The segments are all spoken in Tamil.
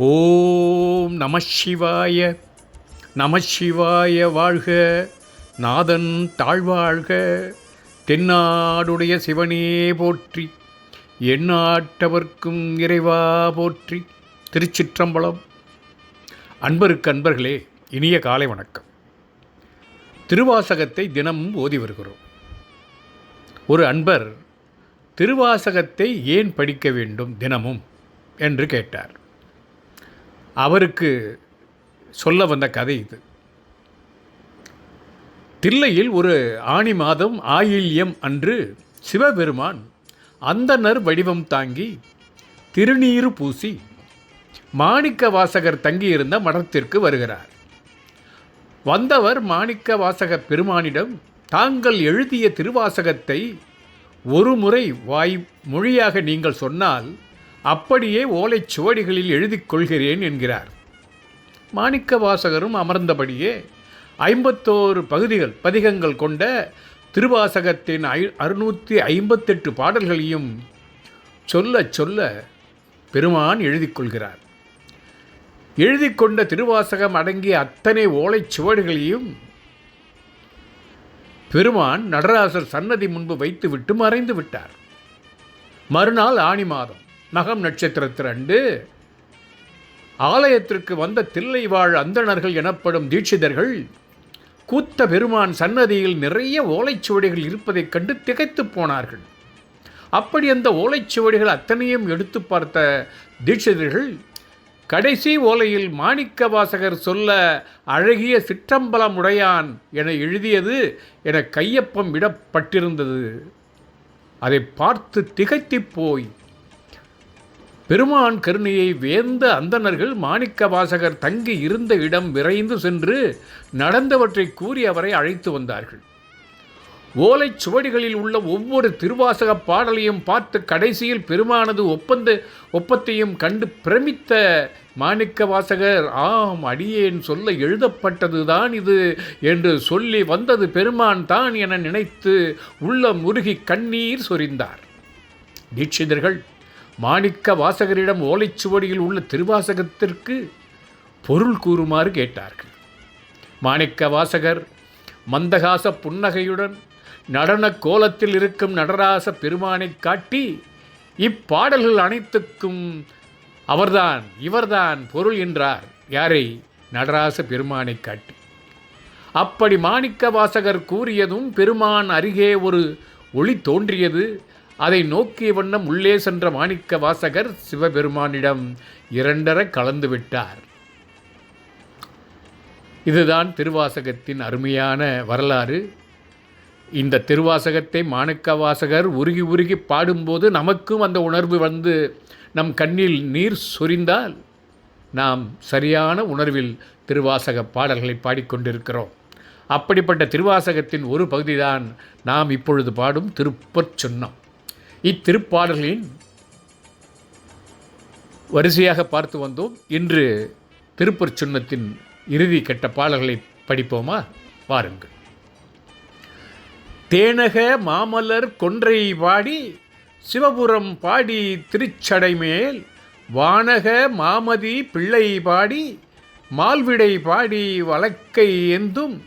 ஓம் நம சிவாய நம சிவாய வாழ்க. நாதன் தாழ்வாழ்க. தென்னாடுடைய சிவனே போற்றி எண்ணாட்டவர்க்கும் இறைவா போற்றி. திருச்சிற்றம்பலம். அன்பருக்கு அன்பர்களே இனிய காலை வணக்கம். திருவாசகத்தை தினமும் ஓதி வருகிறோம். ஒரு அன்பர் திருவாசகத்தை ஏன் படிக்க வேண்டும் தினமும்? என்று கேட்டார். அவருக்கு சொல்ல வந்த கதை இது. தில்லையில் ஒரு ஆணி மாதம் ஆயில்யம் அன்று சிவபெருமான் அந்தனர் வடிவம் தாங்கி திருநீறு பூசி மாணிக்க வாசகர் தங்கியிருந்த மடத்திற்கு வருகிறார். வந்தவர் மாணிக்க வாசக பெருமானிடம் தாங்கள் எழுதிய திருவாசகத்தை ஒரு முறை வாய் மொழியாக நீங்கள் சொன்னால் அப்படியே ஓலைச் சுவடிகளில் எழுதி கொள்கிறேன் என்கிறார். மாணிக்க வாசகரும் அமர்ந்தபடியே ஐம்பத்தோரு பகுதிகள் பதிகங்கள் கொண்ட திருவாசகத்தின் ஐ அறுநூற்றி ஐம்பத்தெட்டு பாடல்களையும் சொல்ல சொல்ல பெருமான் எழுதிக்கொள்கிறார் எழுதி கொண்ட திருவாசகம் அடங்கிய அத்தனை ஓலைச் சுவடுகளையும் பெருமான் நடராசர் சன்னதி முன்பு வைத்துவிட்டு மறைந்து விட்டார். மறுநாள் ஆணி மாதம் மகம் நட்சத்திரத்திரண்டு ஆலயத்திற்கு வந்த தில்லை வாழ் அந்தணர்கள் எனப்படும் தீட்சிதர்கள் கூத்த பெருமான் சன்னதியில் நிறைய ஓலைச்சுவடிகள் இருப்பதைக் கண்டு திகைத்துப் போனார்கள். அப்படி அந்த ஓலைச்சுவடிகள் அத்தனையும் எடுத்து பார்த்த தீட்சிதர்கள் கடைசி ஓலையில் மாணிக்க வாசகர் சொல்ல அழகிய சிற்றம்பலம் உடையான் என எழுதியது என கையொப்பம் விடப்பட்டிருந்தது அதை பார்த்து திகைத்து போய் பெருமான் கருணையை வேந்த அந்தணர்கள் மாணிக்க வாசகர் தங்கி இருந்த இடம் விரைந்து சென்று நடந்தவற்றை கூறி அவரை அழைத்து வந்தார்கள். ஓலைச் சுவடிகளில் உள்ள ஒவ்வொரு திருவாசக பாடலையும் பார்த்து கடைசியில் பெருமானது ஒப்பந்த ஒப்பத்தையும் கண்டு பிரமித்த மாணிக்க வாசகர் ஆம் அடியேன் சொல்ல எழுதப்பட்டதுதான் இது என்று சொல்லி வந்தது பெருமான் தான் என நினைத்து உள்ள முருகி கண்ணீர் சொரிந்தார். தீட்சிதர்கள் மாணிக்க வாசகரிடம் ஓலைச்சுவடியில் உள்ள திருவாசகத்திற்கு பொருள் கூறுமாறு கேட்டார்கள். மாணிக்க வாசகர் மந்தகாச புன்னகையுடன் நடன கோலத்தில் இருக்கும் நடராச பெருமானை காட்டி இப்பாடல்கள் அனைத்துக்கும் அவர்தான் இவர்தான் பொருள் என்றார். யாரை? நடராச பெருமானை காட்டி. அப்படி மாணிக்க வாசகர் கூறியதும் பெருமான் அருகே ஒரு ஒளி தோன்றியது. அதை நோக்கிய வண்ணம் உள்ளே சென்ற மாணிக்க வாசகர் சிவபெருமானிடம் இரண்டர கலந்து விட்டார். இதுதான் திருவாசகத்தின் அருமையான வரலாறு. இந்த திருவாசகத்தை மாணிக்க வாசகர் உருகி உருகி பாடும்போது நமக்கும் அந்த உணர்வு வந்து நம் கண்ணில் நீர் சொரிந்தால் நாம் சரியான உணர்வில் திருவாசக பாடல்களை பாடிக்கொண்டிருக்கிறோம். அப்படிப்பட்ட திருவாசகத்தின் ஒரு பகுதிதான் நாம் இப்பொழுது பாடும் திருப்பற் சொன்னம். இத்திருப்பாடல்களின் வரிசையாக பார்த்து வந்தோம். இன்று திருப்பூர் சுண்ணத்தின் இறுதி கெட்ட பாடல்களை படிப்போமா? வாருங்கள். தேனக மாமலர் கொன்றை பாடி சிவபுரம் பாடி திருச்சடை மேல் வானக மாமதி பிள்ளை பாடி மால்விடை பாடி வழக்கை எந்தும்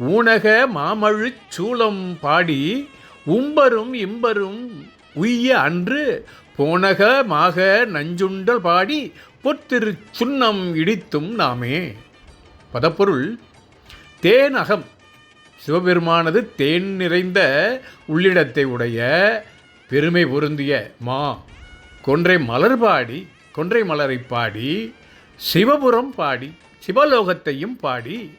ஊனக மாமழுச் சூளம் பாடி உம்பரும் இம்பரும் உய்ய அன்று போனக மாக நஞ்சுண்டல் பாடி பொத்திரு சுண்ணம் இடித்தும் நாமே. பதப்பொருள் தேன் அகம். சிவபெருமானது தேன் நிறைந்த உள்ளிடத்தை உடைய பெருமை பொருந்திய மா. கொன்றை மலர் பாடி கொன்றை மலரை பாடி சிவபுரம் பாடி சிவலோகத்தையும் பாடி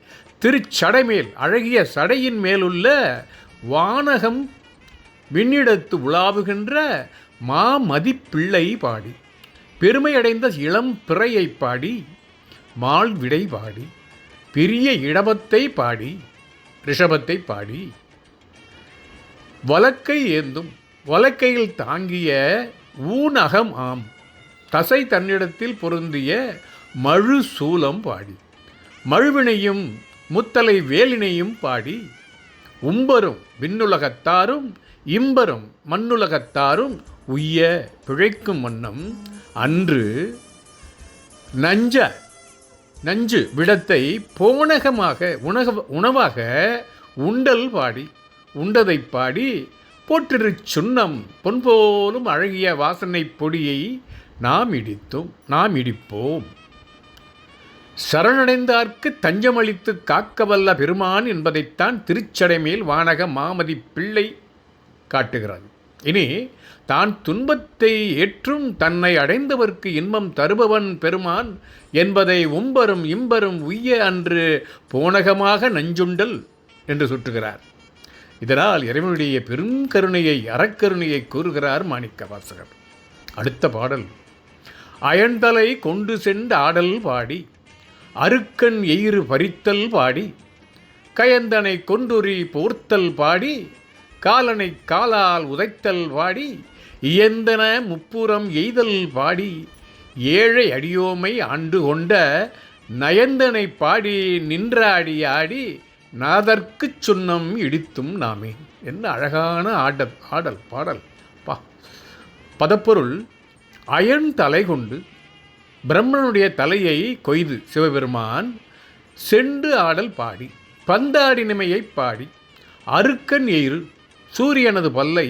திருச்சடைமேல் அழகிய சடையின் மேலுள்ள வானகம் விண்ணிடத்து உலாவுகின்ற மாமதிப்பிள்ளை பாடி. பெருமையடைந்த இளம் பிறையை பாடி. மால்விடை பாடி. பெரிய இடபத்தை பாடி. ரிஷபத்தை பாடி. வலக்கை ஏந்தும் வலக்கையில் தாங்கிய ஊனகம் ஆம். தசை தன்னிடத்தில் பொருந்திய மழு சூலம் பாடி. மழுவினையும் முத்தலை வேலினையும் பாடி. உம்பரும் விண்ணுலகத்தாரும் இம்பரும் மண்ணுலகத்தாரும் உய்ய பிழைக்கும் வண்ணம். அன்று நஞ்ச நஞ்சு விடத்தை போனகமாக உணக உணவாக உண்டல் பாடி உண்டதை பாடி போற்றிரு சுண்ணம் பொன்போலும் அழகிய வாசனை பொடியை நாம் இடித்தோம் நாம் இடிப்போம். சரணடைந்தார்க்கு தஞ்சமளித்து காக்கவல்ல பெருமான் என்பதைத்தான் திருச்சடைமேல் வானக மாமதி பிள்ளை காட்டுகிறது. இனி தான் துன்பத்தை ஏற்றும் தன்னை அடைந்தவர்க்கு இன்பம் தருபவன் பெருமான் என்பதை உம்பரும் இம்பரும் உய்ய அன்று போனகமாக நஞ்சுண்டல் என்று சுட்டுகிறார். இதனால் இறைவனுடைய பெரும் கருணையை அறக்கருணையை கூறுகிறார் மாணிக்க வாசகர் அடுத்த பாடல். அயன்தலை கொண்டு சென்று ஆடல் பாடி அருக்கன் எயிறு பறித்தல் பாடி கயந்தனை கொண்டுரி போர்த்தல் பாடி காலனை காலால் உதைத்தல் பாடி இயந்தன முப்புறம் எய்தல் பாடி ஏழை அடியோமை ஆண்டு கொண்ட நயந்தனை பாடி நின்றாடி ஆடி நாதற்குச் சுண்ணம் இடித்தும் நாமே. என்ன அழகான ஆடல் ஆடல் பாடல். பா பதப்பொருள் அயன் தலை கொண்டு பிரம்மனுடைய தலையை கொய்து சிவபெருமான் செண்டு ஆடல் பாடி பந்தாடினிமையை பாடி அருக்கன் எயிறு சூரியனது பல்லை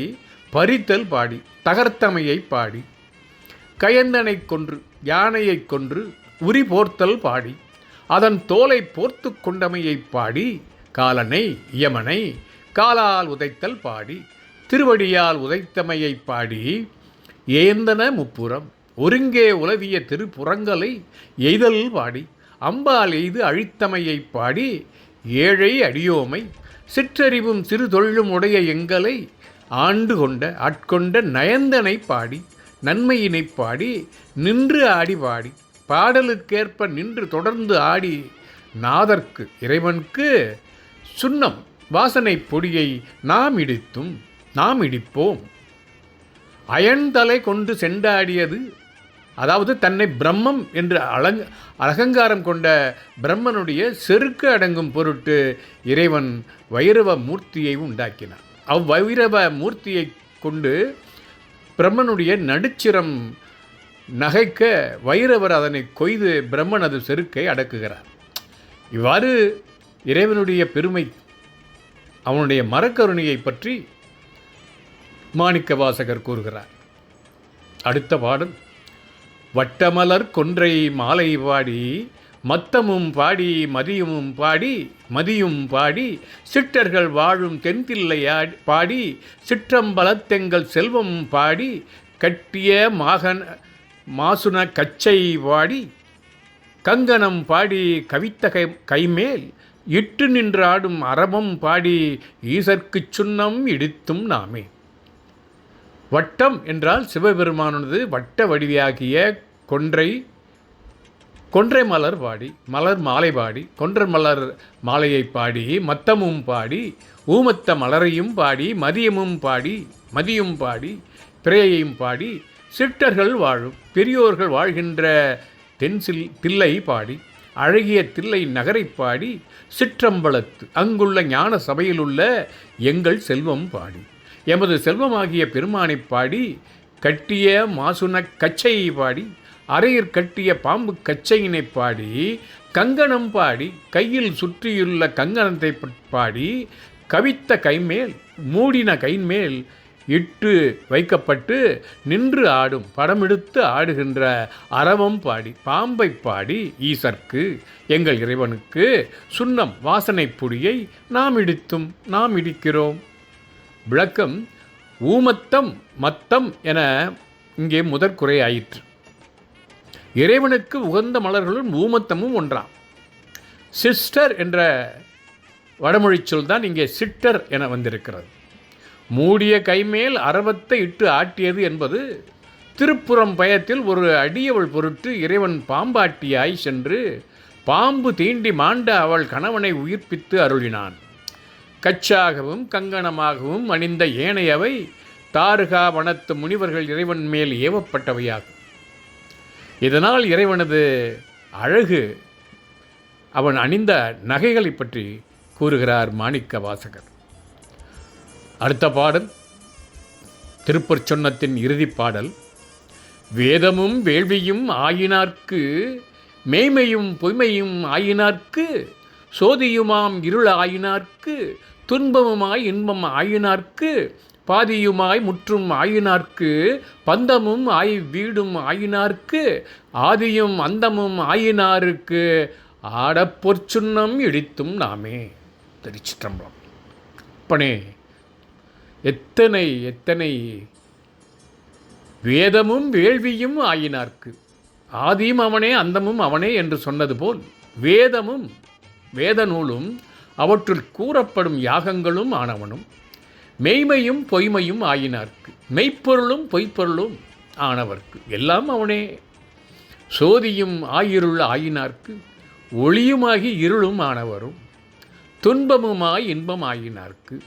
பறித்தல் பாடி தகர்த்தமையை பாடி கயந்தனை கொன்று யானையை கொன்று உரி போர்த்தல் பாடி அதன் தோலை போர்த்து கொண்டமையை பாடி காலனை யமனை காலால் உதைத்தல் பாடி திருவடியால் உதைத்தமையை பாடி ஏந்தன முப்புறம் ஒருங்கே உலவிய திருப்புறங்களை எய்தல் பாடி அம்பால் எய்து அழித்தமையை பாடி ஏழை அடியோமை சிற்றறிவும் சிறு தொழிலும் உடைய எங்களை ஆண்டு கொண்ட ஆட்கொண்ட நயந்தனை பாடி நன்மையினை பாடி நின்று ஆடி பாடி பாடலுக்கேற்ப நின்று தொடர்ந்து ஆடி நாதர்க்கு இறைவனுக்கு சுண்ணம் வாசனை பொடியை நாம் இடித்தும் நாம் இடிப்போம். அயன்தலை கொண்டு சென்றாடியது அதாவது தன்னை பிரம்மம் என்று அலங் அலகங்காரம் கொண்ட பிரம்மனுடைய செருக்கு அடங்கும் பொருட்டு இறைவன் வைரவ மூர்த்தியை உண்டாக்கினான். அவ்வைரவ மூர்த்தியை கொண்டு பிரம்மனுடைய நடுச்சிரம் நகைக்க வைரவர் அதனை கொய்து பிரம்மனது செருக்கை அடக்குகிறார். இவ்வாறு இறைவனுடைய பெருமை அவனுடைய மரக்கருணையை பற்றி மாணிக்க வாசகர் கூறுகிறார். அடுத்த பாடல். வட்டமலர் கொன்றை மாலை பாடி மத்தமும் பாடி மதியமும் பாடி மதியும் பாடி சிற்றர்கள் வாழும் தென்தில்லை பாடி சிற்றம்பலத்தெங்கள் செல்வம் பாடி கட்டிய மாகன் மாசுன கச்சை பாடி கங்கணம் பாடி கவித்தகை கைமேல் இட்டு நின்றாடும் அரபம் பாடி ஈசர்க்குச் சுண்ணம் இடித்தும் நாமே. வட்டம் என்றால் சிவபெருமானது வட்ட வடிவியாகிய கொன்றை கொன்றை மலர் பாடி மலர் மாலை பாடி கொன்ற மலர் மாலையை பாடி மத்தமும் பாடி ஊமத்த மலரையும் பாடி மதியமும் பாடி மதியும் பாடி பிறையையும் பாடி சிற்றர்கள் வாழும் பெரியோர்கள் வாழ்கின்ற தென்சில் தில்லை பாடி அழகிய தில்லை நகரை பாடி சிற்றம்பலத்து அங்குள்ள ஞான சபையிலுள்ள எங்கள் செல்வம் பாடி. எமது செல்வமாகிய பெருமானை பாடி கட்டிய மாசுன கச்சையை பாடி அறையிற் கட்டிய பாம்பு கச்சையினை பாடி கங்கணம் பாடி கையில் சுற்றியுள்ள கங்கணத்தை பாடி கவித்த கைமேல் மூடின கைமேல் இட்டு வைக்கப்பட்டு நின்று ஆடும் படமெடுத்து ஆடுகின்ற அறவம் பாடி பாம்பை பாடி ஈசர்க்கு எங்கள் இறைவனுக்கு சுண்ணம் வாசனை புடியை நாம் இடித்தும் நாம் இடிக்கிறோம். விளக்கம் ஊமத்தம் மத்தம் என இங்கே முதற்குறை ஆயிற்று இறைவனுக்கு உகந்த மலர்களும் ஊமத்தமும் ஒன்றாம். சிஸ்டர் என்ற வடமொழி சொல் தான் இங்கே சிட்டர் என வந்திருக்கிறது. மூடிய கைமேல் அரவத்தை இட்டு ஆட்டியது என்பது திருப்புறம் பயத்தில் ஒரு அடியவள் பொருட்டு இறைவன் பாம்பாட்டியாய் சென்று பாம்பு தீண்டி மாண்ட அவள் கணவனை உயிர்ப்பித்து அருளினான். கச்சாகவும் கங்கணமாகவும் அணிந்த ஏனையவை தாருகா வனத்து முனிவர்கள் இறைவன் மேல் ஏவப்பட்டவையாகும். இதனால் இறைவனது அழகு அவன் அணிந்த நகைகளை பற்றி கூறுகிறார் மாணிக்க வாசகர் அடுத்த பாடல் திருப்பற் சொன்னத்தின் இறுதி பாடல் வேதமும் வேள்வியும் ஆயினார்க்கு மெய்மையும் பொய்மையும் ஆயினார்க்கு சோதியுமாம் இருள் ஆயினார்க்கு துன்பமுமாய் இன்பம் ஆயினார்க்கு பாதியுமாய் முற்றும் ஆயினார்க்கு பந்தமும் ஆய் வீடும் ஆயினார்க்கு ஆதியும் அந்தமும் ஆயினாருக்கு ஆடப்பொற்சுன்னம் இடித்தும் நாமே. திருச்சிற்றம்பலம் அப்பனே எத்தனை எத்தனை வேதமும் வேள்வியும் ஆயினார்க்கு ஆதியும் அவனே அந்தமும் அவனே என்று சொன்னது போல் வேதமும் வேத நூலும் அவற்றுள் கூறப்படும் யாகங்களும் ஆனவனும் மெய்மையும் பொய்மையும் ஆயினார்க்கு. மெய்ப்பொருளும் பொய்ப்பொருளும் ஆனவர்க்கு. எல்லாம் அவனே. சோதியும் ஆயிருள் ஆயினார்க்கு. ஒளியுமாகி இருளும் ஆனவரும். துன்பமுமாய் இன்பம் ஆயினார்க்கு.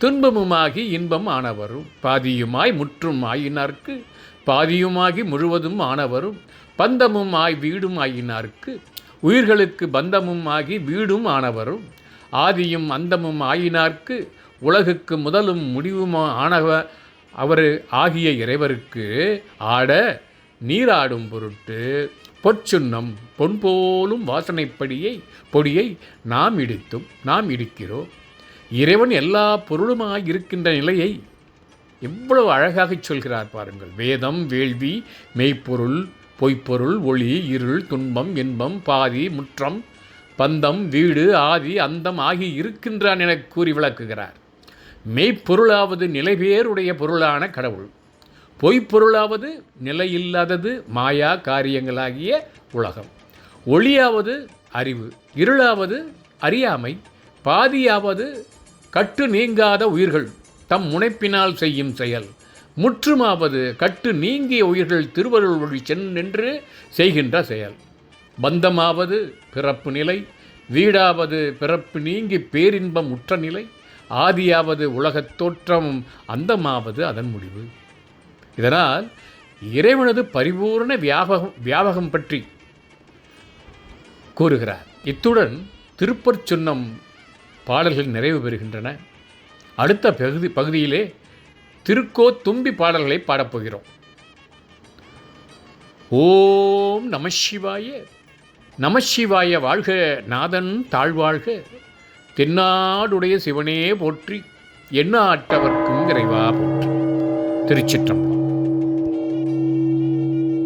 துன்பமுமாகி இன்பம் ஆனவரும். பாதியுமாய் முற்றும் ஆயினார்க்கு. பாதியுமாகி முழுவதும் ஆனவரும். பந்தமும் ஆய் வீடும் ஆயினார்க்கு. உயிர்களுக்கு பந்தமும் ஆகி வீடும் ஆனவரும். ஆதியும் அந்தமும் ஆயினார்க்கு உலகுக்கு முதலும் முடிவுமா ஆனவ அவர் ஆகிய இறைவருக்கு ஆட நீராடும் பொருட்டு பொற்சுன்னம் பொன் போலும் வாசனைப்படியை பொடியை நாம் இடித்தும் நாம் இடிக்கிறோம். இறைவன் எல்லா பொருளுமாய் இருக்கின்ற நிலையை எவ்வளவு அழகாகச் சொல்கிறார் பாருங்கள். வேதம் வேள்வி மெய்ப்பொருள் பொய்ப்பொருள் ஒளி இருள் துன்பம் இன்பம் பாதி முற்றம் பந்தம் வீடு ஆதி அந்தம் ஆகி இருக்கின்றான் என கூறி விளக்குகிறார். மெய்ப்பொருளாவது நிலைபேருடைய பொருளான கடவுள். பொய்ப்பொருளாவது நிலையில்லாதது மாயா காரியங்களாகிய உலகம். ஒளியாவது அறிவு இருளாவது அறியாமை பாதியாவது கட்டு நீங்காத உயிர்கள் தம் முனைப்பினால் செய்யும் செயல். முற்றுமாவது கட்டு நீங்கிய உயிர்கள் திருவருள் வழி சென்று செய்கின்ற செயல். பந்தமாவது பிறப்பு நிலை வீடாவது பிறப்பு நீங்கி பேரின்பம் உற்ற நிலை ஆதியாவது உலகத் தோற்றம் அந்தமாவது அதன் முடிவு. இதனால் இறைவனது பரிபூர்ண வியாபகம் வியாபகம் பற்றி கூறுகிறார். இத்துடன் திருப்பற் சொன்னம் பாடல்கள் நிறைவு பெறுகின்றன. அடுத்த பகுதி பகுதியிலே திருக்கோ தும்பி பாடல்களை பாடப்போகிறோம் ஓம் நமசிவாய நமசிவாய வாழ்க நாதன் தாழ்வாழ்க. தென்னாடுடைய சிவனே போற்றி எண்ணாட்டவர்க்கும் இறைவா போற்றி. திருச்சிற்றம்பலம்.